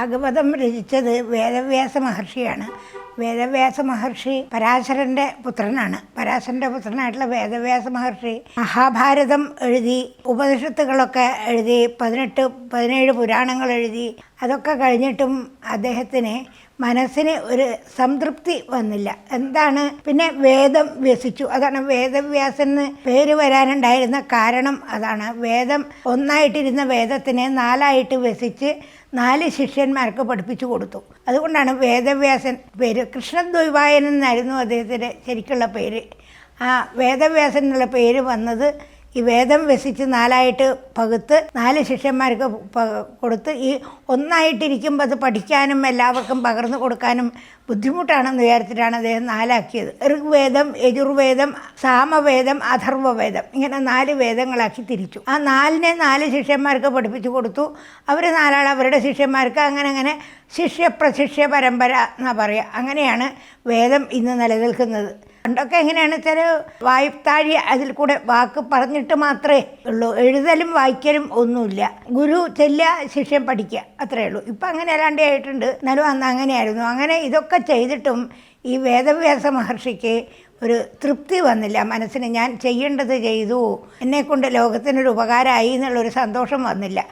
ഭാഗവതം രചിച്ചത് വേദവ്യാസ മഹർഷിയാണ്. വേദവ്യാസ മഹർഷി പരാശരന്റെ പുത്രനാണ്. പരാശരന്റെ പുത്രനായിട്ടുള്ള വേദവ്യാസ മഹർഷി മഹാഭാരതം എഴുതി ഉപനിഷത്തുകളൊക്കെ എഴുതി പതിനെട്ട് പതിനേഴ് പുരാണങ്ങൾ എഴുതി അതൊക്കെ കഴിഞ്ഞിട്ടും അദ്ദേഹത്തിന് മനസ്സിന് ഒരു സംതൃപ്തി വന്നില്ല. എന്താണ്? പിന്നെ വേദം വ്യസിച്ചു. അതാണ് വേദവ്യാസെന്ന് പേര് വരാനുണ്ടായിരുന്ന കാരണം അതാണ്. വേദം ഒന്നായിട്ടിരുന്ന വേദത്തിനെ നാലായിട്ട് വ്യസിച്ച് നാല് ശിഷ്യന്മാർക്ക് പഠിപ്പിച്ചു കൊടുത്തു. അതുകൊണ്ടാണ് വേദവ്യാസൻ പേര്. കൃഷ്ണദ്വൈവായൻ എന്നായിരുന്നു അദ്ദേഹത്തിന്റെ ശരിക്കുള്ള പേര്. ആ വേദവ്യാസൻ എന്നുള്ള പേര് വന്നത് ഈ വേദം വസിച്ച് നാലായിട്ട് പകുത്ത് നാല് ശിഷ്യന്മാർക്ക് കൊടുത്ത് ഈ ഒന്നായിട്ടിരിക്കുമ്പോൾ അത് പഠിക്കാനും എല്ലാവർക്കും പകർന്നു കൊടുക്കാനും ബുദ്ധിമുട്ടാണെന്ന് വിചാരിച്ചിട്ടാണ് അദ്ദേഹം നാലാക്കിയത്. ഋഗ്വേദം യജുർവേദം സാമവേദം അഥർവവേദം ഇങ്ങനെ നാല് വേദങ്ങളാക്കി തിരിച്ചു. ആ നാലിനെ നാല് ശിഷ്യന്മാർക്ക് പഠിപ്പിച്ചു കൊടുത്തു. അവർ നാലാൾ അവരുടെ ശിഷ്യന്മാർക്ക് അങ്ങനെ അങ്ങനെ ശിഷ്യപ്രശിഷ്യ പരമ്പര എന്നാ പറയുക അങ്ങനെയാണ് വേദം ഇന്ന് നിലനിൽക്കുന്നത്. പണ്ടൊക്കെ എങ്ങനെയാണ് ചില വായ്ത്താഴി അതിൽ കൂടെ വാക്ക് പറഞ്ഞിട്ട് മാത്രമേ ഉള്ളൂ. എഴുതലും വായിക്കലും ഒന്നുമില്ല. ഗുരു ചെല്ല ശിഷ്യൻ പഠിക്കുക അത്രേ ഉള്ളൂ. ഇപ്പം അങ്ങനെ അല്ലാണ്ടേ ആയിട്ടുണ്ട്. എന്നാലും അന്ന് അങ്ങനെയായിരുന്നു. അങ്ങനെ ഇതൊക്കെ ചെയ്തിട്ടും ഈ വേദവ്യാസ മഹർഷിക്ക് ഒരു തൃപ്തി വന്നില്ല. മനസ്സിന് ഞാൻ ചെയ്യേണ്ടത് ചെയ്തു. എന്നെക്കൊണ്ട് ലോകത്തിനൊരു ഉപകാരമായി എന്നുള്ളൊരു സന്തോഷം വന്നില്ല.